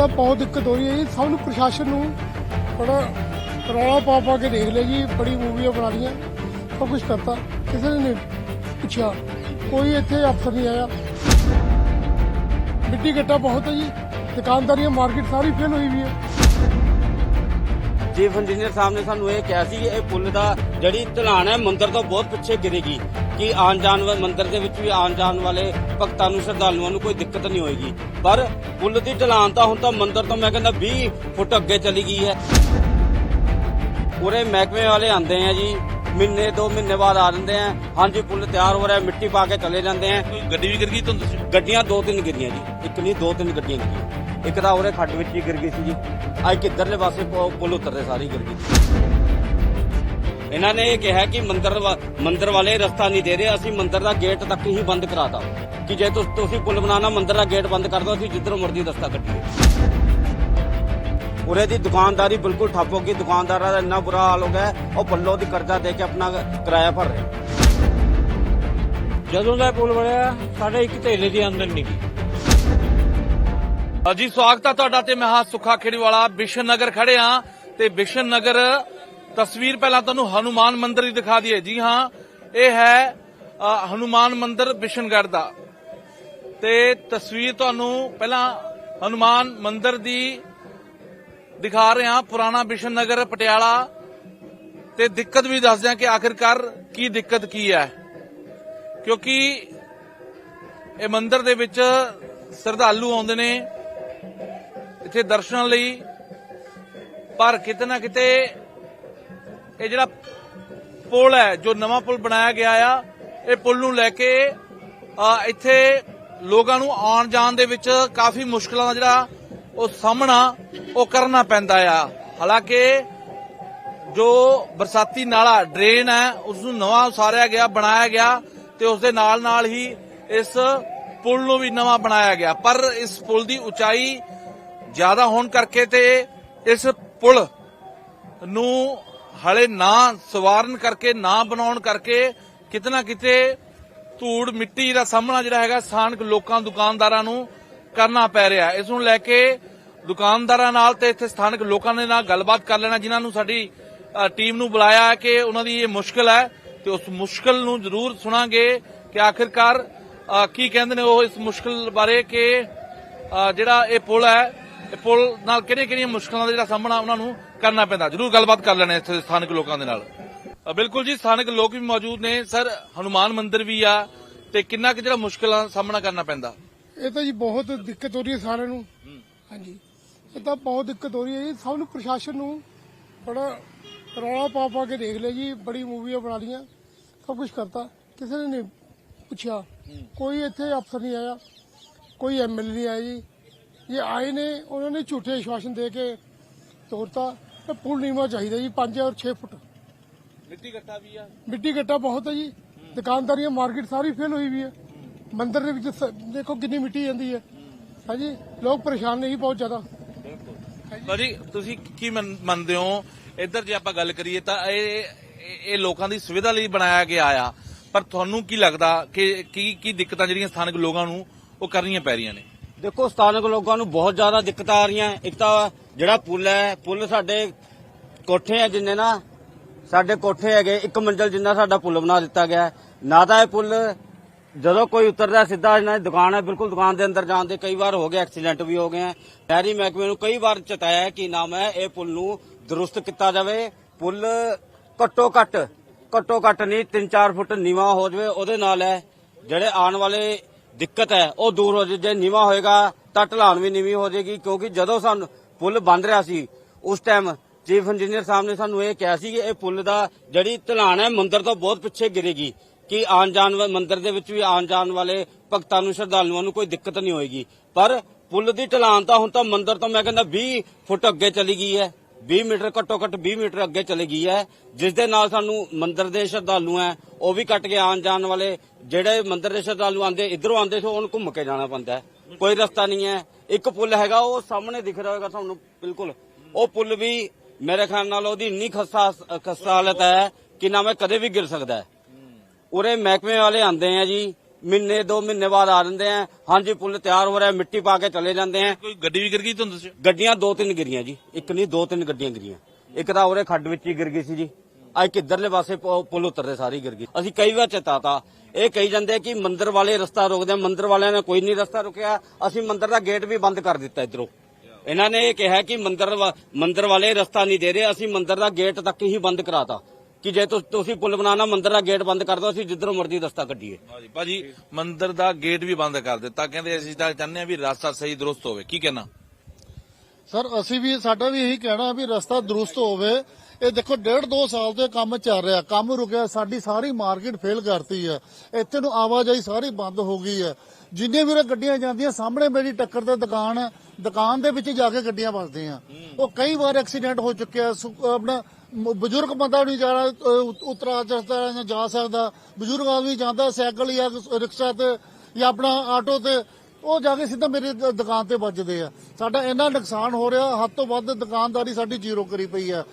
ਤਾਂ ਬਹੁਤ ਦਿੱਕਤ ਹੋ ਰਹੀ ਹੈ ਜੀ। ਸਭ ਨੂੰ ਪ੍ਰਸ਼ਾਸਨ ਨੂੰ ਬੜਾ ਰੌਲਾ ਪਾ ਪਾ ਕੇ ਦੇਖ ਲਿਆ ਜੀ। ਬੜੀ ਮੂਵੀਆਂ ਬਣਾ ਲਈਆਂ, ਸਭ ਕੁਝ ਕਰਤਾ। ਕਿਸੇ ਨੇ ਨਹੀਂ ਪੁੱਛਿਆ। ਕੋਈ ਇੱਥੇ ਅਫਸਰ ਨਹੀਂ ਆਇਆ। ਮਿੱਟੀ ਘੱਟਾ ਬਹੁਤ ਹੈ ਜੀ। ਦੁਕਾਨਦਾਰੀਆਂ, ਮਾਰਕੀਟ ਸਾਰੀ ਫੇਲ ਹੋਈ ਵੀ ਹੈ। ਚੀਫ ਇੰਜੀਨੀਅਰ ਸਾਹਿਬ ਨੇ ਸਾਨੂੰ ਇਹ ਕਿਹਾ ਸੀ ਕਿ ਇਹ ਪੁਲ ਦਾ ਜਿਹੜੀ ਢਲਾਣ ਹੈ ਮੰਦਿਰ ਤੋਂ ਬਹੁਤ ਪਿੱਛੇ ਗਿਰੇਗੀ ਕਿ ਆਉਣ ਜਾਣ ਵਾਲੇ ਮੰਦਿਰ ਦੇ ਵਿੱਚ ਵੀ ਆਉਣ ਜਾਣ ਵਾਲੇ ਭਗਤਾਂ ਨੂੰ ਸ਼ਰਧਾਲੂਆਂ ਨੂੰ ਕੋਈ ਦਿੱਕਤ ਨਹੀਂ ਹੋਏਗੀ। ਪਰ ਪੁਲ ਦੀ ਢਲਾਣ ਤਾਂ ਹੁਣ ਤਾਂ ਮੰਦਿਰ ਤੋਂ ਮੈਂ ਕਹਿੰਦਾ 20 ਫੁੱਟ ਅੱਗੇ ਚਲੀ ਗਈ ਹੈ। ਪੂਰੇ ਮਹਿਕਮੇ ਵਾਲੇ ਆਂਦੇ ਆ ਜੀ ਮਹੀਨੇ ਦੋ ਮਹੀਨੇ ਬਾਅਦ ਆ ਜਾਂਦੇ ਆ। ਹਾਂਜੀ ਪੁਲ ਤਿਆਰ ਹੋ ਰਿਹਾ ਮਿੱਟੀ ਪਾ ਕੇ ਚਲੇ ਜਾਂਦੇ ਆ। ਗੱਡੀ ਵੀ ਗਿਰ ਗਈ ਤੁਹਾਨੂੰ ਗੱਡੀਆਂ ਦੋ ਤਿੰਨ ਗਿਰੀਆਂ ਜੀ ਇੱਕ ਨਹੀਂ ਦੋ ਤਿੰਨ ਗੱਡੀਆਂ ਗਿਰੀਆਂ। ਇੱਕ ਤਾਂ ਉਰੇ ਖੱਡ ਵਿੱਚ ਹੀ ਗਿਰ ਗਈ ਸੀ ਜੀ। ਅੱਜ ਕਿੱਧਰਲੇ ਪਾਸੇ ਪੁਲ ਉਤਰਦੇ ਸਾਰੀ ਗਿਰ ਗਈ। ਇਹਨਾਂ ਨੇ ਇਹ ਕਿਹਾ ਕਿ ਮੰਦਰ ਮੰਦਰ ਵਾਲੇ ਰਸਤਾ ਨਹੀਂ ਦੇ ਰਹੇ, ਅਸੀਂ ਮੰਦਰ ਦਾ ਗੇਟ ਤੱਕ ਹੀ ਬੰਦ ਕਰਾਤਾ। ਕਿ ਜੇ ਤੁਸੀਂ ਪੁਲ ਬਣਾਉਣਾ, ਮੰਦਰ ਦਾ ਗੇਟ ਬੰਦ ਕਰ ਦਿਓ, ਅਸੀਂ ਜਿੱਧਰੋਂ ਮਰਜ਼ੀ ਰਸਤਾ ਕੱਟੀਏ ਉਰੇ ਦੀ ਦੁਕਾਨਦਾਰੀ ਬਿਲਕੁਲ ਠੱਪ ਹੋ ਗਈ। ਦੁਕਾਨਦਾਰਾਂ ਦਾ ਇੰਨਾ ਬੁਰਾ ਹਾਲ ਹੋ ਗਿਆ, ਉਹ ਪੱਲੋ ਦੀ ਕਰਜ਼ਾ ਦੇ ਕੇ ਆਪਣਾ ਕਿਰਾਇਆ ਭਰ ਰਹੇ। ਜਦੋਂ ਦਾ ਇਹ ਪੁਲ ਬਣਿਆ, ਸਾਡੇ ਇੱਕ ਥੇਲੇ ਦੀ ਆਮਦਨ ਨਹੀਂ ਗਈ। ਜੀ ਸਵਾਗਤ ਹੈ ਤੁਹਾਡਾ ਤੇ ਮੈਂ ਹਾਂ ਸੁੱਖਾ ਖੇੜੀਵਾਲਾ। ਬਿਸ਼ਨ ਨਗਰ ਖੜੇ ਹਾਂ ਤੇ ਬਿਸ਼ਨ ਨਗਰ, ਤਸਵੀਰ ਪਹਿਲਾਂ ਤੁਹਾਨੂੰ ਹਨੂਮਾਨ ਮੰਦਿਰ ਦੀ ਦਿਖਾ ਦਈਏ। ਜੀ ਹਾਂ, ਇਹ ਹੈ ਹਨੂਮਾਨ ਮੰਦਿਰ ਬਿਸ਼ਨਗੜ੍ਹ ਦਾ। ਤੇ ਤਸਵੀਰ ਤੁਹਾਨੂੰ ਪਹਿਲਾਂ ਹਨੂਮਾਨ ਮੰਦਿਰ ਦੀ ਦਿਖਾ ਰਹੇ ਹਾਂ। ਪੁਰਾਣਾ ਬਿਸ਼ਨ ਨਗਰ, ਪਟਿਆਲਾ। ਤੇ ਦਿੱਕਤ ਵੀ ਦੱਸਦੇ ਹਾਂ ਕਿ ਆਖਿਰਕਾਰ ਕੀ ਦਿੱਕਤ ਕੀ ਹੈ। ਕਿਉਂਕਿ ਇਹ ਮੰਦਿਰ ਦੇ ਵਿੱਚ ਸ਼ਰਧਾਲੂ ਆਉਂਦੇ ਨੇ। ਇੱਥੇ ਦਰਸ਼ਨਾਂ ਲਈ ਪਰ ਕਿਤੇ ਨਾ ਕਿਤੇ ਇਹ ਜਿਹੜਾ ਪੁਲ ਹੈ ਜੋ ਨਵਾਂ ਪੁਲ ਬਣਾਇਆ ਗਿਆ ਆ ਇਹ ਪੁਲ ਨੂੰ ਲੈ ਕੇ ਅ, ਇੱਥੇ ਲੋਕਾਂ ਨੂੰ ਆਉਣ ਜਾਣ ਦੇ ਵਿੱਚ ਕਾਫੀ ਮੁਸ਼ਕਲਾਂ ਦਾ ਜਿਹੜਾ ਉਹ ਸਾਹਮਣਾ ਉਹ ਕਰਨਾ ਪੈਂਦਾ ਆ। ਹਾਲਾਂਕਿ ਜੋ ਬਰਸਾਤੀ ਨਾਲਾ ਡਰੇਨ ਹੈ ਉਸ ਨੂੰ ਨਵਾਂ ਉਸਾਰਿਆ ਗਿਆ ਬਣਾਇਆ ਗਿਆ ਤੇ ਉਸ ਦੇ ਨਾਲ ਨਾਲ ਹੀ ਇਸ ਪੁਲ ਨੂੰ ਵੀ ਨਵਾਂ ਬਣਾਇਆ ਗਿਆ। ਪਰ ਇਸ ਪੁਲ ਦੀ ਉਚਾਈ ਜ਼ਿਆਦਾ ਹੋਣ ਕਰਕੇ ਤੇ ਇਸ ਪੁਲ ਨੂੰ ਹਲੇ ਨਾ ਸਵਾਰਨ ਕਰਕੇ, ਨਾ ਬਣਾਉਣ ਕਰਕੇ ਕਿਤਨਾ ਕਿਤੇ ਧੂੜ ਮਿੱਟੀ ਦਾ ਸਾਹਮਣਾ ਜਿਹੜਾ ਹੈਗਾ ਸਥਾਨਕ ਲੋਕਾਂ, ਦੁਕਾਨਦਾਰਾਂ ਨੂੰ ਕਰਨਾ ਪੈ ਰਿਹਾ। ਇਸ ਨੂੰ ਲੈ ਕੇ ਦੁਕਾਨਦਾਰਾਂ ਨਾਲ ਤੇ ਇੱਥੇ ਸਥਾਨਕ ਲੋਕਾਂ ਦੇ ਨਾਲ ਗੱਲਬਾਤ ਕਰ ਲੈਣਾ, ਜਿਨ੍ਹਾਂ ਨੂੰ ਸਾਡੀ ਟੀਮ ਨੂੰ ਬੁਲਾਇਆ ਕਿ ਉਹਨਾਂ ਦੀ ਇਹ ਮੁਸ਼ਕਲ ਹੈ। ਤੇ ਉਸ ਮੁਸ਼ਕਲ ਨੂੰ ਜ਼ਰੂਰ ਸੁਣਾਂਗੇ ਕਿ ਆਖਿਰਕਾਰ ਕੀ ਕਹਿੰਦੇ ਨੇ ਉਹ ਇਸ ਮੁਸ਼ਕਲ ਬਾਰੇ ਕਿ ਜਿਹੜਾ ਇਹ ਪੁਲ ਹੈ ਇਹ ਪੁਲ ਨਾਲ ਕਿਹੜੀਆਂ ਕਿਹੜੀਆਂ ਮੁਸ਼ਕਲਾਂ ਦਾ ਜਿਹੜਾ ਸਾਹਮਣਾ ਉਹਨਾਂ ਨੂੰ ਕਰਨਾ ਪੈਂਦਾ। ਜ਼ਰੂਰ ਗੱਲਬਾਤ ਕਰ ਲੈਣੇ ਇੱਥੇ ਸਥਾਨਕ ਲੋਕਾਂ ਦੇ ਨਾਲ। ਬਿਲਕੁਲ ਜੀ ਸਥਾਨਕ ਲੋਕ ਵੀ ਮੌਜੂਦ ਨੇ। ਸਰ ਹਨੂਮਾਨ ਮੰਦਿਰ ਵੀ ਆ ਤੇ ਕਿੰਨਾ ਕਿ ਜਿਹੜਾ ਮੁਸ਼ਕਲਾਂ ਦਾ ਸਾਹਮਣਾ ਕਰਨਾ ਪੈਂਦਾ? ਇਹ ਤਾਂ ਜੀ ਬਹੁਤ ਦਿੱਕਤ ਹੋ ਰਹੀ ਹੈ ਸਾਰਿਆਂ ਨੂੰ। ਹਾਂਜੀ। ਇਹ ਤਾਂ ਬਹੁਤ ਦਿੱਕਤ ਹੋ ਰਹੀ ਹੈ ਜੀ। ਸਭ ਨੂੰ ਪ੍ਰਸ਼ਾਸਨ ਨੂੰ ਬੜਾ ਰੌਲਾ ਪਾ ਪਾ ਕੇ ਦੇਖ ਲਿਆ ਜੀ। ਬੜੀ ਮੂਵੀਆਂ ਬਣਾ ਲਈਆਂ। ਸਭ ਕੁਝ ਕਰਤਾ। ਕਿਸੇ ਨੇ ਨਹੀਂ ਪੁੱਛਿਆ ਕੋਈ ਇੱਥੇ ਅਫਸਰ ਨਹੀਂ ਆਇਆ ਕੋਈ ਐਮਐਲਏ ਨਹੀਂ ਆਇਆ ਜੀ। ਇਹ ਆਏ ਨੇ ਉਹਨਾਂ ਨੇ ਝੂਠੇ ਆਸ਼ਵਾਸਨ ਦੇ ਕੇ ਤੋਰਤਾ। ਇਹ ਪੁਲ ਨੀਵਾ ਚਾਹੀਦਾ ਜੀ 5 ਔਰ 6 ਫੁੱਟ। ਮਿੱਟੀ ਘੱਟਾ ਵੀ ਆ। ਮਿੱਟੀ ਘੱਟਾ ਬਹੁਤ ਹੈ ਜੀ। ਦੁਕਾਨਦਾਰੀਆਂ ਮਾਰਕੀਟ ਸਾਰੀ ਫੇਲ ਹੋਈ ਵੀ ਹੈ ਮੰਦਿਰ ਦੇ ਵਿੱਚ ਦੇਖੋ ਕਿੰਨੀ ਮਿੱਟੀ ਜਾਂਦੀ ਹੈ ਹਾਂਜੀ ਲੋਕ ਪਰੇਸ਼ਾਨ ਨੇ ਜੀ ਬਹੁਤ ਜ਼ਿਆਦਾ। ਭਾਜੀ ਤੁਸੀਂ ਕੀ ਮੰਨ- ਮੰਨਦੇ ਹੋ? ਇੱਧਰ ਜੇ ਆਪਾਂ ਗੱਲ ਕਰੀਏ ਤਾਂ ਇਹ ਇਹ- ਇਹ ਲੋਕਾਂ ਦੀ ਸੁਵਿਧਾ ਲਈ ਬਣਾਇਆ ਗਿਆ ਆ। ਪਰ ਤੁਹਾਨੂੰ ਕੀ ਲੱਗਦਾ ਕਿ ਕੀ ਕੀ ਦਿੱਕਤਾਂ ਜਿਹੜੀਆਂ ਸਥਾਨਕ ਲੋਕਾਂ ਨੂੰ ਉਹ ਕਰਨੀਆਂ ਪੈ ਰਹੀਆਂ ਨੇ? ਦੇਖੋ, ਸਥਾਨਕ ਲੋਕਾਂ ਨੂੰ ਬਹੁਤ ਜ਼ਿਆਦਾ ਦਿੱਕਤਾਂ ਆ ਰਹੀਆਂ। ਇੱਕ ਤਾਂ ਜਿਹੜਾ ਪੁਲ ਹੈ, ਪੁਲ ਸਾਡੇ ਕੋਠੇ ਆ ਜਿੰਨੇ ਨਾ, ਸਾਡੇ ਕੋਠੇ ਹੈਗੇ, ਇੱਕ ਮੰਜ਼ਲ ਜਿੰਨਾ ਸਾਡਾ ਪੁਲ ਬਣਾ ਦਿੱਤਾ ਗਿਆ ਨਾ ਤਾਂ ਇਹ ਪੁਲ ਜਦੋਂ ਕੋਈ ਉਤਰਦਾ ਸਿੱਧਾ ਇਹਨਾਂ ਦੀ ਦੁਕਾਨ ਹੈ, ਬਿਲਕੁਲ ਦੁਕਾਨ ਦੇ ਅੰਦਰ ਜਾਣ ਦੇ ਕਈ ਵਾਰ ਹੋ ਗਏ, ਐਕਸੀਡੈਂਟ ਵੀ ਹੋ ਗਏ ਹੈ। ਸ਼ਹਿਰੀ ਮਹਿਕਮੇ ਨੂੰ ਕਈ ਵਾਰ ਚਤਾਇਆ ਕਿ ਨਾਮ ਹੈ ਇਹ ਪੁਲ ਨੂੰ ਦਰੁਸਤ ਕੀਤਾ ਜਾਵੇ। ਪੁਲ ਘੱਟੋ ਘੱਟ ਘੱਟੋ ਘੱਟ ਨਹੀਂ 3-4 ਫੁੱਟ ਨੀਵਾ ਹੋ ਜਾਵੇ, ਉਹਦੇ ਨਾਲ ਹੈ, ਜਿਹੜੇ ਆਉਣ ਵਾਲੇ ਦਿੱਕਤ ਹੈ, ਉਹ ਦੂਰ ਹੋ ਜੇ ਜੇ ਨੀਵਾ ਹੋਏਗਾ ਤਾਂ ਢਲਾਨ ਵੀ ਨੀਵੀਂ ਹੋ ਜਾਏਗੀ, ਕਿਉਂਕਿ ਜਦੋਂ ਸਾਨੂੰ ਪੁਲ ਬੰਦ ਰਿਹਾ ਸੀ, ਉਸ ਟਾਈਮ ਚੀਫ ਇੰਜੀਨੀਅਰ ਸਾਹਿਬ ਨੇ ਸਾਨੂੰ ਇਹ ਕਿਹਾ ਸੀ ਕਿ ਇਹ ਪੁਲ ਦਾ ਜਿਹੜੀ ਢਲਾਨ ਹੈ, ਮੰਦਰ ਤੋਂ ਬਹੁਤ ਪਿੱਛੇ ਗਿਰੇਗੀ, ਕਿ ਆਉਣ ਜਾਣ ਮੰਦਰ ਦੇ ਵਿੱਚ ਵੀ ਆਉਣ ਜਾਣ ਵਾਲੇ ਭਗਤਾਂ ਨੂੰ, ਸ਼ਰਧਾਲੂਆਂ ਨੂੰ ਕੋਈ ਦਿੱਕਤ ਨਹੀਂ ਹੋਏਗੀ। ਪਰ ਪੁਲ ਦੀ ਢਲਾਨ ਤਾਂ ਹੁਣ ਤਾਂ ਮੰਦਰ ਤੋਂ ਮੈਂ ਕਹਿੰਦਾ 20 ਫੁੱਟ ਅੱਗੇ ਚਲੀ ਗਈ ਹੈ। 20 ਮੀਟਰ ਘੱਟੋ ਘੱਟ 20 ਮੀਟਰ ਅੱਗੇ ਚਲੇ ਗਈ ਹੈ। ਜਿਸ ਦੇ ਨਾਲ ਸਾਨੂੰ ਮੰਦਿਰ ਦੇ ਸ਼ਰਧਾਲੂ ਹੈ, ਉਹ ਵੀ ਕੱਟ ਕੇ ਆਉਣ ਜਾਣ ਵਾਲੇ ਜਿਹੜੇ ਮੰਦਿਰ ਦੇ ਸ਼ਰਧਾਲੂ ਆਂਦੇ ਇਧਰੋਂ ਆਂਦੇ ਸੀ, ਉਹਨੂੰ ਘੁੰਮ ਕੇ ਜਾਣਾ ਪੈਂਦਾ ਹੈ। ਕੋਈ ਰਸਤਾ ਨਹੀਂ ਹੈ। ਇੱਕ ਪੁਲ ਹੈਗਾ, ਉਹ ਸਾਹਮਣੇ ਦਿਖ ਰਿਹਾ ਹੋਵੇਗਾ ਤੁਹਾਨੂੰ, ਬਿਲਕੁਲ। ਉਹ ਪੁਲ ਵੀ ਮੇਰੇ ਖਿਆਲ ਨਾਲ ਉਹਦੀ ਇੰਨੀ ਖਸਤਾ ਖਸਤਾ ਹਾਲਤ ਹੈ ਕਿ ਨਾ ਮੈਂ ਕਦੇ ਵੀ ਗਿਰ ਸਕਦਾ ਹੈ। ਉਰੇ ਮਹਿਕਮੇ ਵਾਲੇ ਆਂਦੇ ਆ ਜੀ ਮਹੀਨੇ ਦੋ ਮਹੀਨੇ ਬਾਅਦ ਆ ਜਾਂਦੇ ਆ। ਹਾਂਜੀ ਪੁਲ ਤਿਆਰ ਹੋ ਰਿਹਾ ਮਿੱਟੀ ਪਾ ਕੇ ਚਲੇ ਜਾਂਦੇ ਆ। ਕੋਈ ਗੱਡੀ ਵੀ ਗਿਰ ਗਈ ਧੁੰਦ 'ਚ ਗੱਡੀਆਂ ਦੋ ਤਿੰਨ ਗਿਰੀਆਂ ਜੀ। ਇੱਕ ਨਹੀਂ ਦੋ ਤਿੰਨ ਗੱਡੀਆਂ ਗਿਰੀਆਂ। ਇੱਕ ਤਾਂ ਉਰੇ ਖੱਡ ਵਿੱਚ ਹੀ ਗਿਰ ਗਈ ਸੀ ਜੀ। ਆ ਇੱਕ ਇੱਧਰਲੇ ਪਾਸੇ ਪੁਲ ਉਤਰਦੇ ਸਾਰੀ ਗਿਰ ਗਈ। ਅਸੀਂ ਕਈ ਵਾਰ ਚੇਤਾਤਾ। ਇਹ ਕਹੀ ਜਾਂਦੇ ਕਿ ਮੰਦਿਰ ਵਾਲੇ ਰਸਤਾ ਰੋਕਦੇ ਆ। ਮੰਦਿਰ ਵਾਲਿਆਂ ਨੇ ਕੋਈ ਨਹੀਂ ਰਸਤਾ ਰੁਕਿਆ। ਅਸੀਂ ਮੰਦਿਰ ਦਾ ਗੇਟ ਵੀ ਬੰਦ ਕਰ ਦਿੱਤਾ ਇਧਰੋਂ। ਇਹਨਾਂ ਨੇ ਇਹ ਕਿਹਾ ਕਿ ਮੰਦਿਰ ਮੰਦਿਰ ਵਾਲੇ ਰਸਤਾ ਨਹੀਂ ਦੇ ਰਹੇ। ਅਸੀਂ ਮੰਦਿਰ ਦਾ ਗੇਟ ਤੱਕ ਹੀ ਬੰਦ ਕਰਾਤਾ। ਕਿ ਜੇ ਤੁਸ- ਤੁਸੀਂ ਪੁਲ ਬਣਾਉਣਾ ਮੰਦਿਰ ਦਾ ਗੇਟ ਬੰਦ ਕਰ ਦਿਓ ਅਸੀਂ ਜਿੱਧਰੋਂ ਮਰਜ਼ੀ ਰਸਤਾ ਕੱਢੀਏ। ਹਾਂਜੀ ਭਾਜੀ ਮੰਦਿਰ ਦਾ ਗੇਟ ਵੀ ਬੰਦ ਕਰ ਦਿੱਤਾ। ਕਹਿੰਦੇ ਅਸੀਂ ਤਾਂ ਚਾਹੁੰਦੇ ਆ ਵੀ ਰਸਤਾ ਸਹੀ ਦਰੁਸਤ ਹੋਵੇ। ਕੀ ਕਹਿਣਾ? ਸਰ ਅਸੀਂ ਵੀ ਸਾਡਾ ਵੀ ਇਹੀ ਕਹਿਣਾ ਵੀ ਰਸਤਾ ਦਰੁਸਤ ਹੋਵੇ। ਇਹ ਦੇਖੋ ਡੇਢ ਦੋ ਸਾਲ ਤੋਂ ਇਹ ਕੰਮ ਚੱਲ ਰਿਹਾ। ਕੰਮ ਰੁਕਿਆ ਸਾਡੀ ਸਾਰੀ ਮਾਰਕੀਟ ਫੇਲ ਕਰਤੀ ਹੈ। ਇੱਥੇ ਨੂੰ ਆਵਾਜਾਈ ਸਾਰੀ ਬੰਦ ਹੋ ਗਈ ਹੈ। ਜਿੰਨੇ ਵੀ ਉਰੇ ਗੱਡੀਆਂ ਜਾਂਦੀਆਂ ਸਾਹਮਣੇ ਮੇਰੀ ਟੱਕਰ ਤੇ ਦੁਕਾਨ ਹੈ। ਦੁਕਾਨ ਦੇ ਵਿੱਚ ਜਾ ਕੇ ਗੱਡੀਆਂ ਵੱਜਦੀਆਂ। ਉਹ ਕਈ ਵਾਰ ਐਕਸੀਡੈਂਟ ਹੋ ਚੁੱਕਿਆ ਸੁ- ਆਪਣਾ ਬਜ਼ੁਰਗ ਬੰਦਾ ਨਹੀਂ ਜਾਣਾ ਉਤਰਾ ਜਾਂ ਜਾ ਸਕਦਾ। ਬਜ਼ੁਰਗ ਆਦਮੀ ਜਾਂਦਾ, ਸਾਈਕਲ ਜਾਂ ਰਿਕਸ਼ਾ ਤੇ ਜਾਂ ਆਪਣਾ ਆਟੋ ਤੇ, ਉਹ ਜਾ ਕੇ ਸਿੱਧਾ ਮੇਰੀ ਦੁਕਾਨ ਤੇ ਵੱਜਦੇ ਆ। ਸਾਡਾ ਇੰਨਾ ਨੁਕਸਾਨ ਹੋ ਰਿਹਾ, ਹੱਦ ਤੋਂ ਵੱਧ ਦੁਕਾਨਦਾਰੀ ਸਾਡੀ ਜ਼ੀਰੋ ਕਰੀ ਪਈ ਆ।